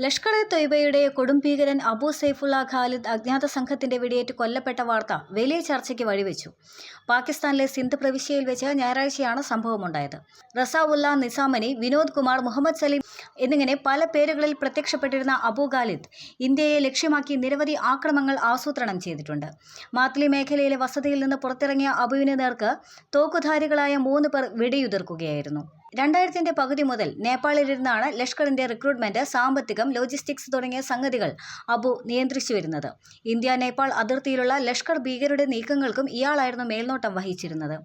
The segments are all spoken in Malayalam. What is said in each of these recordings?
ലഷ്കർ എ തൊയ്ബയുടെ കൊടുംഭീകരൻ അബു സൈഫുള്ള ഖാലിദ് അജ്ഞാത സംഘത്തിന്റെ വെടിയേറ്റ് കൊല്ലപ്പെട്ട വാർത്ത വലിയ ചർച്ചയ്ക്ക് വഴിവെച്ചു. പാകിസ്ഥാനിലെ സിന്ധ് പ്രവിശ്യയിൽ വെച്ച് ഞായറാഴ്ചയാണ് സംഭവമുണ്ടായത്. റസാവുല്ല നിസാമനി വിനോദ് കുമാർ മുഹമ്മദ് സലീം എന്നിങ്ങനെ പല പേരുകളിൽ പ്രത്യക്ഷപ്പെട്ടിരുന്ന അബു ഖാലിദ് ഇന്ത്യയെ ലക്ഷ്യമാക്കി നിരവധി ആക്രമണങ്ങൾ ആസൂത്രണം ചെയ്തിട്ടുണ്ട്. മാത്ലി മേഖലയിലെ വസതിയിൽ നിന്ന് പുറത്തിറങ്ങിയ അബുവിന് നേർക്ക് തോക്കുധാരികളായ മൂന്ന് പേർ വെടിയുതിർക്കുകയായിരുന്നു. രണ്ടായിരത്തിന്റെ പകുതി മുതൽ നേപ്പാളിലിരുന്നാണ് ലഷ്കറിന്റെ റിക്രൂട്ട്മെന്റ് സാമ്പത്തികം ലോജിസ്റ്റിക്സ് തുടങ്ങിയ സംഗതികൾ അബു നിയന്ത്രിച്ചു വരുന്നത്. ഇന്ത്യ നേപ്പാൾ അതിർത്തിയിലുള്ള ലഷ്കർ ഭീകരരുടെ നീക്കങ്ങൾക്കും ഇയാളായിരുന്നു മേൽനോട്ടം വഹിച്ചിരുന്നത്.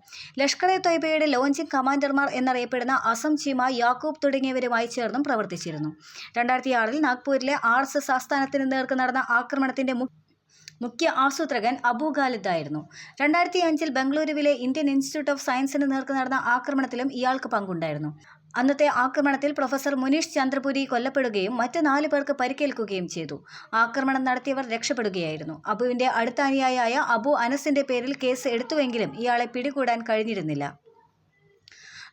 ലഷ്കർ എ തൊയ്ബയുടെ ലോഞ്ചിങ് കമാൻഡർമാർ എന്നറിയപ്പെടുന്ന അസം ചീമ യാക്കൂബ് തുടങ്ങിയവരുമായി ചേർന്നും പ്രവർത്തിച്ചിരുന്നു. രണ്ടായിരത്തി ആറിൽ നാഗ്പൂരിലെ ആർ എസ് എസ് ആസ്ഥാനത്തിന് നേർക്ക് നടന്ന ആക്രമണത്തിന്റെ മുഖ്യ ആസൂത്രകൻ അബു ഖാലിദ് ആയിരുന്നു. രണ്ടായിരത്തി അഞ്ചിൽ ബംഗളൂരുവിലെ ഇന്ത്യൻ ഇൻസ്റ്റിറ്റ്യൂട്ട് ഓഫ് സയൻസിന് നേർക്ക് നടന്ന ആക്രമണത്തിലും ഇയാൾക്ക് പങ്കുണ്ടായിരുന്നു. അന്നത്തെ ആക്രമണത്തിൽ പ്രൊഫസർ മുനീഷ് ചന്ദ്രപുരി കൊല്ലപ്പെടുകയും മറ്റ് നാല് പേർക്ക് പരിക്കേൽക്കുകയും ചെയ്തു. ആക്രമണം നടത്തിയവർ രക്ഷപ്പെടുകയായിരുന്നു. അബുവിന്റെ അടുത്ത അനുയായിയായ അബു അനസിന്റെ പേരിൽ കേസ് എടുത്തുവെങ്കിലും ഇയാളെ പിടികൂടാൻ കഴിഞ്ഞിരുന്നില്ല.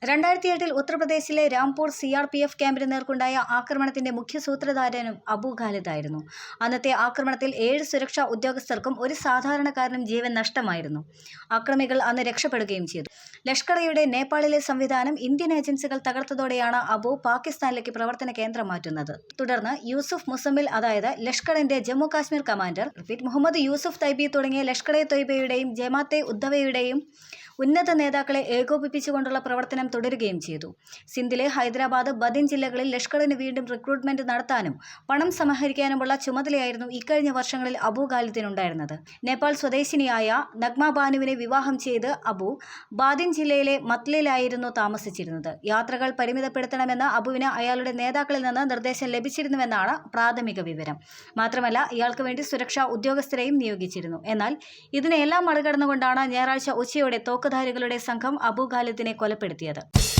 രണ്ടായിരത്തി എട്ടിൽ ഉത്തർപ്രദേശിലെ Rampur C R P F ക്യാമ്പിന് നേർക്കുണ്ടായ ആക്രമണത്തിന്റെ മുഖ്യ സൂത്രധാരനും അബു ഖാലിദായിരുന്നു അന്നത്തെ ആക്രമണത്തിൽ ഏഴ് സുരക്ഷാ ഉദ്യോഗസ്ഥർക്കും ഒരു സാധാരണക്കാരനും ജീവൻ നഷ്ടമായിരുന്നു. ആക്രമികൾ അന്ന് രക്ഷപ്പെടുകയും ചെയ്തു. ലഷ്കറയുടെ നേപ്പാളിലെ സംവിധാനം ഇന്ത്യൻ ഏജൻസികൾ തകർത്തതോടെയാണ് അബു പാകിസ്ഥാനിലേക്ക് പ്രവർത്തന കേന്ദ്രം മാറ്റുന്നത്. തുടർന്ന് യൂസുഫ് മുസമ്മിൽ അതായത് ലഷ്കറിന്റെ ജമ്മു കാശ്മീർ കമാൻഡർ മുഹമ്മദ് യൂസുഫ് തൈബി തുടങ്ങിയ ലഷ്കർ എ തൊയ്ബയുടെയും ജമാത്തെ ഉദ്ധവയുടെയും ഉന്നത നേതാക്കളെ ഏകോപിപ്പിച്ചുകൊണ്ടുള്ള പ്രവർത്തനം തുടരുകയും ചെയ്തു. സിന്ധിലെ ഹൈദരാബാദ് ബദിൻ ജില്ലകളിൽ ലഷ്കറിന് വീണ്ടും റിക്രൂട്ട്മെന്റ് നടത്താനും പണം സമാഹരിക്കാനുമുള്ള ചുമതലയായിരുന്നു ഇക്കഴിഞ്ഞ വർഷങ്ങളിൽ അബു ഖാലിദിനുണ്ടായിരുന്നത്. നേപ്പാൾ സ്വദേശിനിയായ നഗ്മ ബാനുവിനെ വിവാഹം ചെയ്ത് അബു ബാദിൻ ജില്ലയിലെ മത്ലയിലായിരുന്നു താമസിച്ചിരുന്നത്. യാത്രകൾ പരിമിതപ്പെടുത്തണമെന്ന് അബുവിന് അയാളുടെ നേതാക്കളിൽ നിന്ന് നിർദ്ദേശം ലഭിച്ചിരുന്നുവെന്നാണ് പ്രാഥമിക വിവരം. മാത്രമല്ല ഇയാൾക്ക് വേണ്ടി സുരക്ഷാ ഉദ്യോഗസ്ഥരെയും നിയോഗിച്ചിരുന്നു. എന്നാൽ ഇതിനെല്ലാം മറികടന്നുകൊണ്ടാണ് ഞായറാഴ്ച ഉച്ചയോടെ തോക്കുധാരികളുടെ സംഘം അബു ഖാലിദിനെ കൊലപ്പെടുത്തിയത്. together.